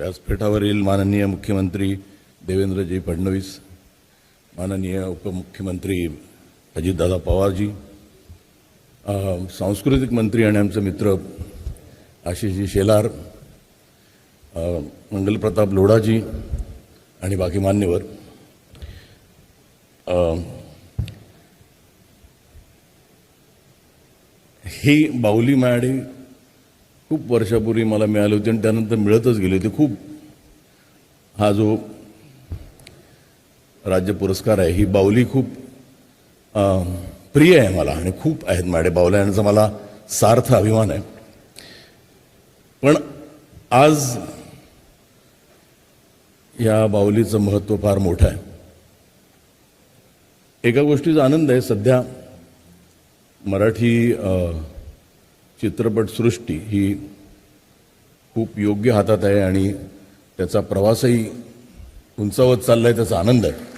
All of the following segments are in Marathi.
व्यासपीठावरील माननीय मुख्यमंत्री देवेंद्रजी फडणवीस माननीय उपमुख्यमंत्री अजितदादा पवारजी सांस्कृतिक मंत्री आणि आमचे मित्र आशिषजी शेलार मंगलप्रताप लोढाजी आणि बाकी मान्यवर. ही बाहुली मायाडी खूप वर्षापूर्वी मला मिळाली होती आणि त्यानंतर मिळतच गेली होती. खूप हा जो राज्य पुरस्कार आहे ही बावली खूप प्रिय आहे मला आणि खूप आहेत माडे बाहुल्या यांचा मला सार्थ अभिमान आहे. पण आज या बावलीचं महत्त्व फार मोठं आहे. एका गोष्टीचा आनंद आहे सध्या मराठी चित्रपटसृष्टी ही खूप योग्य हातात आहे आणि त्याचा प्रवासही उंचावत चाललाय त्याचा आनंद आहे.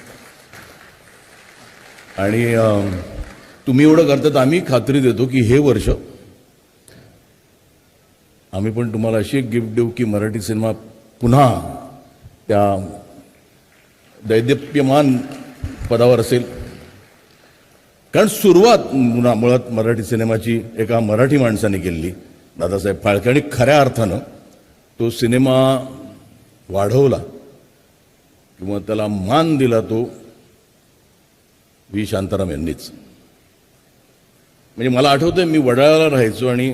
आणि तुम्ही एवढं करतात आम्ही खात्री देतो की हे वर्ष आम्ही पण तुम्हाला अशी एक गिफ्ट देऊ की मराठी सिनेमा पुन्हा त्या दैदिप्यमान पदावर असेल. कारण सुरुवात मुळा- मुळात मराठी सिनेमाची एका मराठी माणसाने केली दादासाहेब फाळके आणि खऱ्या अर्थानं तो सिनेमा वाढवला किंवा त्याला मान दिला तो व्ही. शांताराम यांनीच. म्हणजे मला आठवतंय मी वडाळ्याला राहायचो आणि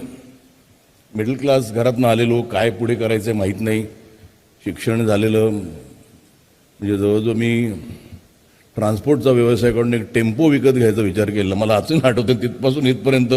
मिडल क्लास घरातनं आलेलो काय पुढे करायचं माहीत नाही. शिक्षण झालेलं म्हणजे जवळजवळ मी ट्रान्सपोर्टचा व्यवसायाकडून एक टेम्पो विकत घ्यायचा विचार केला. मला अजून आठवतं तिथपासून इथपर्यंत